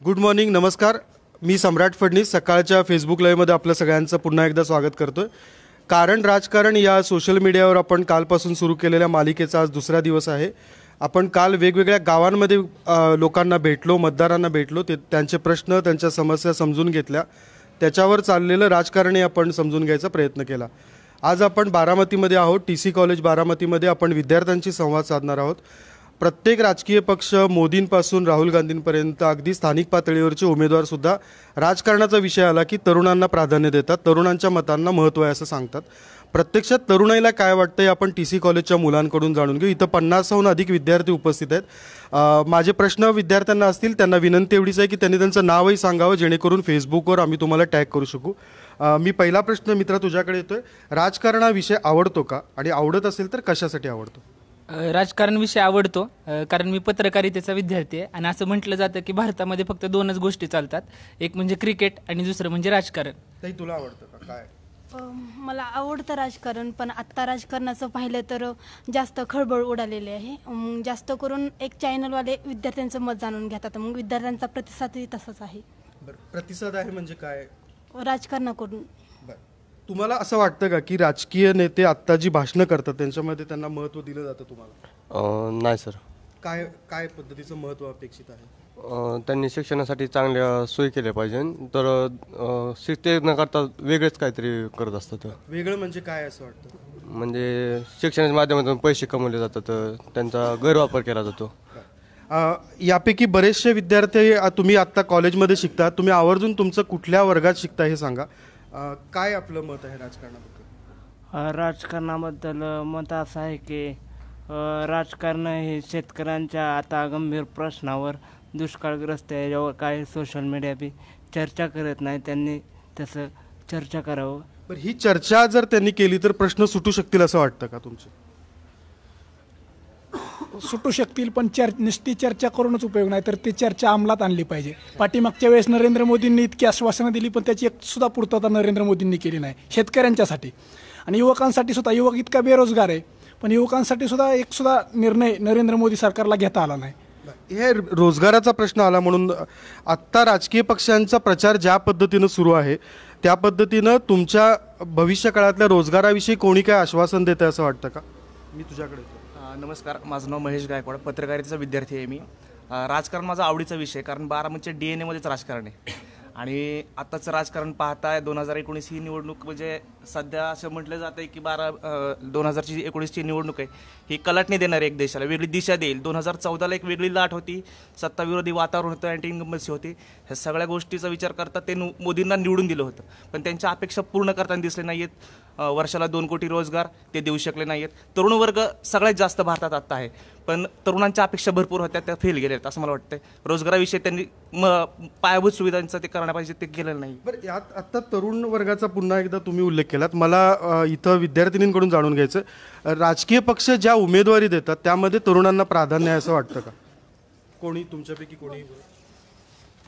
Good morning नमस्कार. मी सम्राट फडणीस सकाळच्या Facebook लाईव्हमध्ये आपलं सगळ्यांचं पुन्हा एकदा स्वागत करतो कारण राजकारण या सोशल मीडियावर आपण कालपासून सुरू केलेल्या मालिकेचा आज दुसरा दिवस आहे. आपण काल वेगवेगळ्या गावांमध्ये लोकांना भेटलो मतदारांना भेटलो. ते त्यांचे प्रश्न त्यांच्या समस्या समजून घेतल्या. त्याच्यावर चाललेलं राजकारणही आपण समजून घ्यायचा प्रयत्न केला. आज आपण बारामतीमध्ये आहोत. टी सी कॉलेज बारामतीमध्ये आपण विद्यार्थ्यांशी संवाद साधणार आहोत. प्रत्येक राजकीय पक्ष मोदींपासून राहुल गांधींपर्यंत अगदी स्थानिक पातळीवरचे उमेदवारसुद्धा राजकारणाचा विषय आला की तरुणांना प्राधान्य देतात तरुणांच्या मतांना महत्त्व आहे असं सांगतात. प्रत्यक्षात तरुणाईला काय वाटतं हे आपण टी सी कॉलेजच्या मुलांकडून जाणून घेऊ. इथं पन्नासहून अधिक विद्यार्थी उपस्थित आहेत. माझे प्रश्न विद्यार्थ्यांना असतील त्यांना विनंती एवढीच आहे की त्यांनी त्यांचं नावही सांगावं जेणेकरून फेसबुकवर आम्ही तुम्हाला टॅग करू शकू. मी पहिला प्रश्न मित्रा तुझ्याकडे येतोय. राजकारण हा विषय आवडतो का? आणि आवडत असेल तर कशासाठी आवडतो? अ, राजकारण विषय आवडतो. कारण मी पत्रकारितेचा विद्यार्थी आहे आणि असं म्हटलं जातं की भारतामध्ये फक्त दोनच गोष्टी चालतात. एक म्हणजे क्रिकेट आणि दुसरं म्हणजे राजकारण. काही तुला आवडतं का? काय? मला आवडतं राजकारण पण आत्ता राजकारणाचं पाहिलं तर जास्त खळबळ उडालेली आहे. जास्त करून एक चॅनलवाले विद्यार्थ्यांचं मत जाणून घेतात. मग विद्यार्थ्यांचा प्रतिसादही तसाच आहे. बरं प्रतिसाद आहे म्हणजे काय? राजकारणाकडून. बरं. तुम्हाला असं वाटतं का की राजकीय नेते आत्ता जी भाषणं करतात? त्यांच्यामध्ये त्यांना महत्त्व दिलं जातं तुम्हाला? अ, नाही सर. काय काय पद्धतीचं महत्त्व अपेक्षित आहे? अ, त्यांनी शिक्षणासाठी चांगल्या सोयी केल्या पाहिजे तर अ, शिक- ते न करता वेगळेच काहीतरी करत असतात. वेगळं म्हणजे काय असं वाटतं? म्हणजे शिक्षणाच्या माध्यमातून पैसे कमवले जातात त्यांचा गैरवापर केला जातो. अ, यापैकी बरेचसे विद्यार्थी अ, तुम्ही आत्ता कॉलेजमध्ये शिकता. तुम्ही आवर्जून तुमचं कुठल्या वर्गात शिकता हे सांगा. अ, काय आपलं मत आहे राजकारणाबद्दल? अ, राजकारणाबद्दल मत असं आहे की अ, राजकारण हे शेतकऱ्यांच्या आता गंभीर प्रश्नावर दुष्काळग्रस्त आहे यावर काही सोशल मीडिया बी चर्चा करत नाही. त्यांनी तसं चर्चा करावं. बरं ही चर्चा जर त्यांनी केली तर प्रश्न सुटू शकतील असं वाटतं का तुमचे? सुटू शकतील पण चर नुसती चर्चा करूनच उपयोग नाही तर ती चर्चा अंमलात आणली पाहिजे. पाठीमागच्या वेळेस नरेंद्र मोदींनी इतकी आश्वासनं दिली पण त्याची एक सुद्धा पूर्तता नरेंद्र मोदींनी केली नाही शेतकऱ्यांच्यासाठी. आणि युवकांसाठी सुद्धा युवक इतका बेरोजगार आहे पण युवकांसाठी सुद्धा एक सुद्धा निर्णय नरेंद्र मोदी सरकारला घेता आला नाही. हे रोजगाराचा प्रश्न आला म्हणून आत्ता राजकीय पक्षांचा प्रचार ज्या पद्धतीनं सुरू आहे त्या पद्धतीनं तुमच्या भविष्यकाळातल्या रोजगाराविषयी कोणी काय आश्वासन देतं आहे असं वाटतं का? मी तुझ्याकडे नमस्कार माझं नाव महेश गायकवाड पत्रकारितेचा विद्यार्थी आहे मी. राजकारण माझा आवडीचा विषय कारण बारामतीच्या डी एन एमध्येच राजकारण आहे. आणि आत्ताचं राजकारण पाहताय दोन हजार एकोणीस ही निवडणूक म्हणजे सध्या असं म्हटलं जातं आहे की बारा दोन हजारची एकोणीसची निवडणूक आहे ही कलाटणी देणार आहे एक देशाला वेगळी दिशा देईल. दोन हजार चौदाला एक वेगळी लाट होती सत्ताविरोधी वातावरण होतं अँटी इन्कम्बन्सी होती. ह्या सगळ्या गोष्टीचा विचार करता ते मोदींना निवडून दिलं होतं. पण त्यांच्या अपेक्षा पूर्ण करताना दिसले नाही आहेत वर्षाला दोन कोटी रोजगार ते देऊ शकले नाही आहेत तरुण वर्ग सगळ्यात जास्त भारतात आत्ता आहे. पण तरुणांच्या अपेक्षा भरपूर होत्या त्या फेल गेल्या आहेत असं मला वाटतं रोजगाराविषयी त्यांनी म पायाभूत सुविधांचं ते करण्या पाहिजे ते केलेलं नाही. बरं यात आत्ता तरुण वर्गाचा पुन्हा एकदा तुम्ही उल्लेख केलात. मला इथं विद्यार्थिनींकडून जाणून घ्यायचं राजकीय पक्ष ज्या उमेदवारी देतात त्यामध्ये तरुणांना प्राधान्य आहे असं वाटतं का? कोणी तुमच्यापैकी कोणी?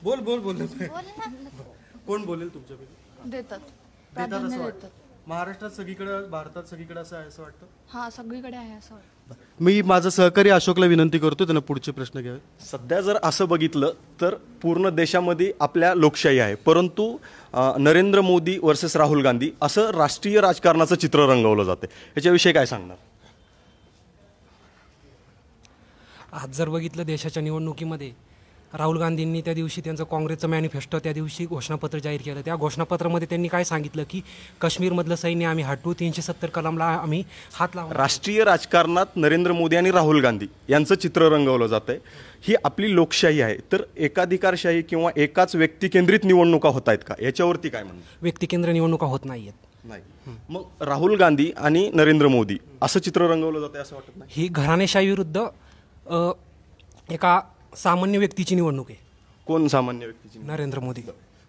बोल बोल बोल. कोण बोलेल तुमच्यापैकी? देतात. देतात असं वाटतं. महाराष्ट्रात सगळीकडे भारतात सगळीकडे असं आहे असं वाटतं? हा सगळीकडे आहे असं वाटतं. मी माझं सहकारी अशोकला विनंती करतो त्यांना पुढचे प्रश्न घ्यावे. सध्या जर असं बघितलं तर पूर्ण देशामध्ये आपल्या लोकशाही आहे. परंतु अ, नरेंद्र मोदी वर्सेस राहुल गांधी असं राष्ट्रीय राजकारणाचं चित्र रंगवलं जाते याच्याविषयी काय सांगणार? आज जर बघितलं देशाच्या निवडणुकीमध्ये राहुल गांधींनी त्या दिवशी त्यांचं काँग्रेसचं मॅनिफेस्टो त्या दिवशी घोषणापत्र जाहीर केलं. त्या घोषणापत्रामध्ये त्यांनी काय सांगितलं की काश्मीरमधलं सैन्य आम्ही हटवू तीनशे सत्तर कलमला आम्ही हात लावू. राष्ट्रीय राजकारणात नरेंद्र मोदी आणि राहुल गांधी यांचं चित्र रंगवलं जात आहे ही आपली लोकशाही आहे. तर एकाधिकारशाही किंवा एकाच व्यक्ती केंद्रित निवडणुका होत आहेत का? याच्यावरती काय म्हणणं? व्यक्तिकेंद्र निवडणुका होत नाही आहेत नाही. मग राहुल गांधी आणि नरेंद्र मोदी असं चित्र रंगवलं जात असं वाटत नाही? ही घराणेशाही विरुद्ध एका सामान्य व्यक्तीची निवडणूक आहे. कोण सामान्य व्यक्तीची नरेंद्र मोदी.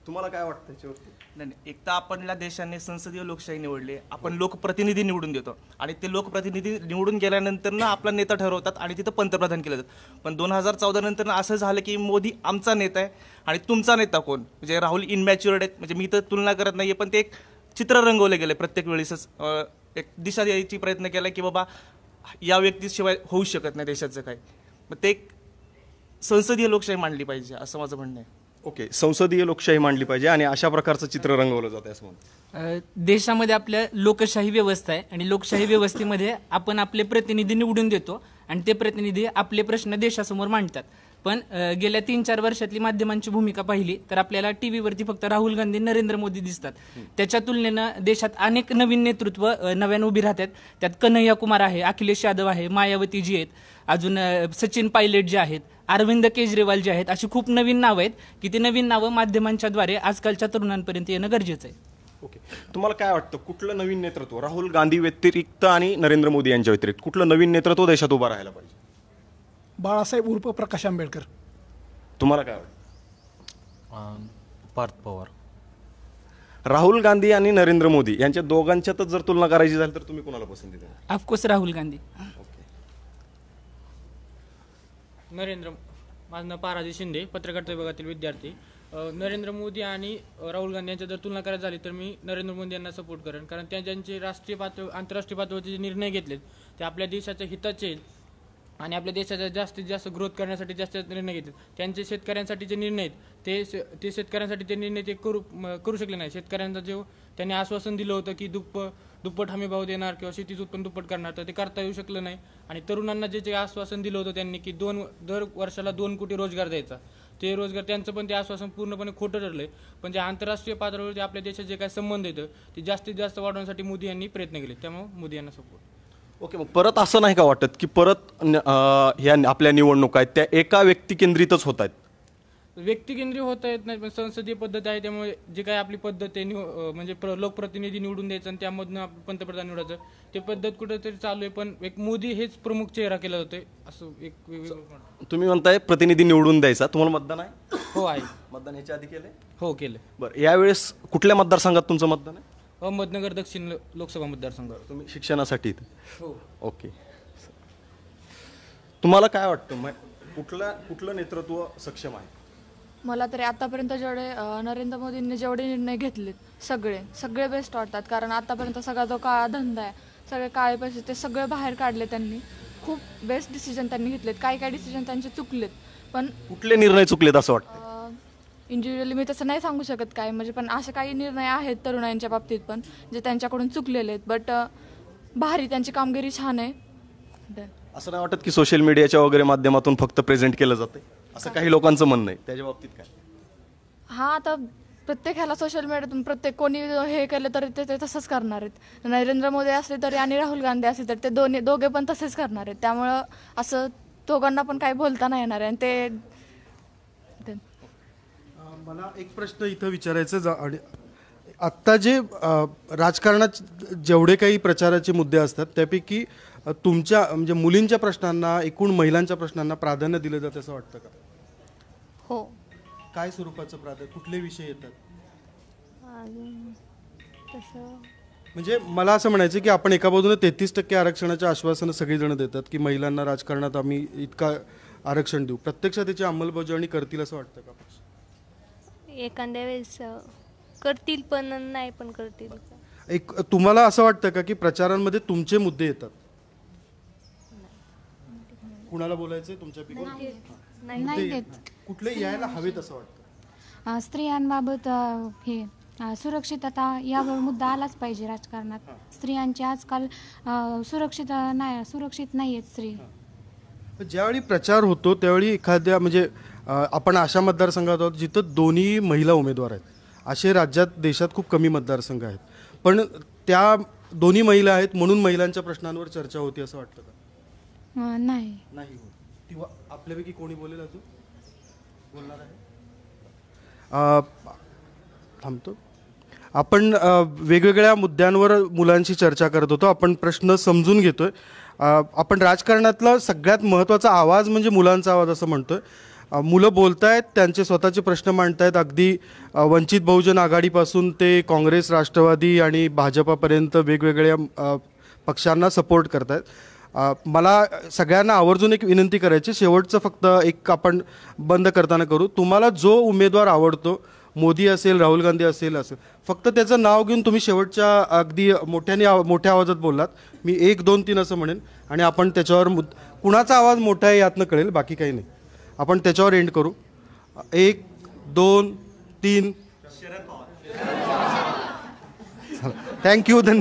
तुम्हाला काय वाटतं याच्यावरती? नाही नाही. एक तर आपणल्या देशाने संसदीय लोकशाही निवडली आपण लोकप्रतिनिधी निवडून देतो. आणि ते लोकप्रतिनिधी निवडून गेल्यानंतर ना आपला नेता ठरवतात आणि तिथं पंतप्रधान केलं जातं. पण दोन हजार चौदा नंतर असं झालं की मोदी आमचा नेता आहे आणि तुमचा नेता कोण? म्हणजे राहुल इनमॅच्युअर्ड आहेत. म्हणजे मी तर तुलना करत नाही पण ते एक चित्र रंगवलं गेलं प्रत्येक वेळेसच. अं, एक दिशा द्यायची प्रयत्न केला की बाबा या व्यक्तीशिवाय होऊ शकत नाही देशाचं काही. मग ते एक संसदीय लोकशाही मांडली पाहिजे असं माझं म्हणणं आहे. ओके संसदीय लोकशाही मांडली पाहिजे आणि अशा प्रकारचं चित्र रंगवलं जातं असं म्हणतो देशामध्ये आपल्या लोकशाही व्यवस्था आहे आणि लोकशाही व्यवस्थेमध्ये आपण आपले प्रतिनिधी निवडून देतो आणि ते प्रतिनिधी आपले प्रश्न देशासमोर मांडतात. पण अ, गेल्या तीन चार वर्षातली माध्यमांची भूमिका पाहिली तर आपल्याला टी व्हीवरती फक्त राहुल गांधी नरेंद्र मोदी दिसतात. त्याच्या तुलनेनं देशात अनेक नवीन नेतृत्व अ, नव्यानं उभी राहतात. त्यात कन्हैया कुमार आहे अखिलेश यादव आहे मायावती जी आहेत. अजून अ, सचिन पायलट जे आहेत अरविंद केजरीवाल जे आहेत अशी खूप नवीन नावं आहेत की ती नवीन नावं माध्यमांच्याद्वारे आजकालच्या तरुणांपर्यंत येणं गरजेचं आहे. ओके. तुम्हाला काय वाटतं कुठलं नवीन नेतृत्व? राहुल गांधी व्यतिरिक्त आणि नरेंद्र मोदी यांच्या व्यतिरिक्त कुठलं नवीन नेतृत्व देशात उभं राहायला पाहिजे? बाळासाहेब उर्फ प्रकाश आंबेडकर. तुम्हाला काय वाटतं? पार्थ पवार. राहुल गांधी आणि नरेंद्र मोदी यांच्या दोघांच्यातच जर तुलना करायची झाली तर तुम्ही कोणाला पसंती देणार? ऑफकोर्स राहुल गांधी. नरेंद्र माझं नाव पाराजी शिंदे पत्रकार विभागातील विद्यार्थी. नरेंद्र मोदी आणि राहुल गांधी यांच्या जर तुलना करायची झाली तर मी नरेंद्र मोदी यांना सपोर्ट करेन. कारण त्या ज्यांचे राष्ट्रीय पातळी आंतरराष्ट्रीय पातळीवरचे जे निर्णय घेतलेत ते आपल्या देशाच्या हिताचे आहेत. आणि आपल्या देशाचा जास्तीत जास्त ग्रोथ करण्यासाठी जास्त निर्णय घेतात. त्यांचे शेतकऱ्यांसाठी जे निर्णय आहेत ते शे- ते शेतकऱ्यांसाठी ते निर्णय ते करू करू शकले नाही शेतकऱ्यांचा जे त्यांनी आश्वासन दिलं होतं की दुप्प दुप्पट हमी भाव देणार किंवा शेतीचं उत्पन्न दुप्पट करणार तर ते करता येऊ शकलं नाही. आणि तरुणांना जे जे आश्वासन दिलं होतं त्यांनी की दोन दर वर्षाला दोन कोटी रोजगार द्यायचा. ते रोजगार त्यांचं पण ते आश्वासन पूर्णपणे खोटं ठरलंय. पण जे आंतरराष्ट्रीय पातळीवरती आपल्या देशात जे काही संबंध येतं ते जास्तीत जास्त वाढवण्यासाठी मोदी यांनी प्रयत्न केले. त्यामुळे मोदी यांना सपोर्ट ओके मग परत असं नाही का वाटत की परत न- अं, ह्या आपल्या निवडणुका आहेत त्या एका व्यक्ती केंद्रितच होत आहेत? व्यक्तिकेंद्रीय होता येत नाही पण संसदीय पद्धत आहे त्यामुळे जे काही आपली पद्धत आहे निव अं, म्हणजे प्र- लोकप्रतिनिधी निवडून द्यायचं आणि त्यामधनं आप- पंतप्रधान निवडायचं ते पद्धत कुठेतरी चालू आहे पण एक मोदी हेच प्रमुख चेहरा केला जातोय असं एक वेगवेगळं तुम्ही म्हणताय प्रतिनिधी निवडून द्यायचा तुम्हाला मतदान आहे? हो आहे. मतदान ह्याच्या आधी केलंय? हो केलं बरं यावेळेस कुठल्या मतदारसंघात तुमचं मतदान आहे? अहमदनगर दक्षिण लोकसभा मतदारसंघ. तुम्ही शिक्षणासाठी हो. ओके. तुम्हाला काय वाटतं? मग कुठलं कुठलं नेतृत्व सक्षम आहे? मला तरी आतापर्यंत जेवढे अ, नरेंद्र मोदींनी जेवढे निर्णय घेतलेत सगळे सगळे बेस्ट वाटतात. कारण आतापर्यंत सगळा जो काळा धंदा आहे सगळे काळे पैसे ते सगळे बाहेर काढले त्यांनी. खूप बेस्ट डिसिजन त्यांनी घेतलेत. काही काही डिसिजन त्यांचे चुकलेत. पण कुठले निर्णय चुकलेत असं वाटतं? इंडिव्हिज्युअली मी तसं नाही सांगू शकत काय म्हणजे पण असे काही निर्णय आहेत तरुणांच्या बाबतीत पण जे त्यांच्याकडून चुकलेले आहेत. बट भारी त्यांची कामगिरी छान आहे. असं नाही वाटत की सोशल मीडियाच्या वगैरे माध्यमातून फक्त प्रेझेंट केलं जाते असं काही लोकांचं म्हणणं आहे. त्याच्या बाबतीत काय? हा आता प्रत्येक ह्याला सोशल मीडियातून प्रत्येक कोणी हे केलं तरी ते तसंच करणार आहेत. नरेंद्र मोदी असले तरी आणि राहुल गांधी असले तरी ते दोन्ही दोघे पण तसेच करणार आहेत. त्यामुळं असं दोघांना पण काही बोलता नाही येणार आहे. आणि ते मला एक प्रश्न इथं विचारायचं जा आणि आत्ता जे राजकारणात जेवढे काही प्रचाराचे मुद्दे असतात त्यापैकी तुमच्या म्हणजे मुलींच्या प्रश्नांना एकूण महिलांच्या प्रश्नांना प्राधान्य दिलं जातं असं वाटतं का? हो. काय स्वरूपाचं प्राधान्य? कुठले विषय येतात? म्हणजे मला असं म्हणायचं की आपण एका बाजूने तेहतीस टक्के आरक्षणाचे आश्वासनं सगळीजण देतात की महिलांना राजकारणात आम्ही इतका आरक्षण देऊ. प्रत्यक्षात त्याची अंमलबजावणी करतील असं वाटतं का? एखाद्या वेळेस करतील पण नाही पण करतील. एक तुम्हाला असं वाटतं का की प्रचारांमध्ये तुमचे मुद्दे येतात? कुणाला बोलायचंय तुमच्यापैकी नाही देत. कुठले यायला हवेत असं वाटतं? अ, स्त्रियांबाबत अ, हे अ, सुरक्षितता यावर मुद्दा आलाच पाहिजे राजकारणात. स्त्रियांची आजकाल अ, सुरक्षित नाही सुरक्षित नाही आहेत स्त्री ज्यावेळी प्रचार होतो त्यावेळी एखाद्या म्हणजे आपण अशा मतदारसंघात आहोत जिथं दोन्ही महिला उमेदवार आहेत. असे राज्यात देशात खूप कमी मतदारसंघ आहेत. पण त्या दोन्ही महिला आहेत म्हणून महिलांच्या प्रश्नांवर चर्चा होती असं वाटतं का? नाही. नाही होत. किंवा आपल्यापैकी कोणी बोलेल अजून? बोलणार आहे? थांबतो. आपण वेगवेगळ्या मुद्द्यांवर मुलांशी चर्चा करत होतो. आपण प्रश्न समजून घेतोय. आपण राजकारणातला सगळ्यात महत्त्वाचा आवाज म्हणजे मुलांचा आवाज असं म्हणतोय. मुलं बोलत आहेत त्यांचे स्वतःचे प्रश्न मांडतायत. अगदी वंचित बहुजन आघाडीपासून ते काँग्रेस राष्ट्रवादी आणि भाजपापर्यंत वेगवेगळ्या पक्षांना सपोर्ट करतायत. आहेत मला सगळ्यांना आवर्जून एक विनंती करायची शेवटचं फक्त एक आपण बंद करताना करू. तुम्हाला जो उमेदवार आवडतो मोदी असेल राहुल गांधी असेल असेल फक्त त्याचं नाव घेऊन तुम्ही शेवटच्या अगदी मोठ्याने आव- मोठ्या आवाजात बोललात. मी एक दोन तीन असं म्हणेन आणि आपण त्याच्यावर मुद कुणाचा आवाज मोठा आहे यातनं कळेल बाकी काही नाही. आपण त्याच्यावर एंड करू. एक दोन तीन. थँक्यू धन्यवाद.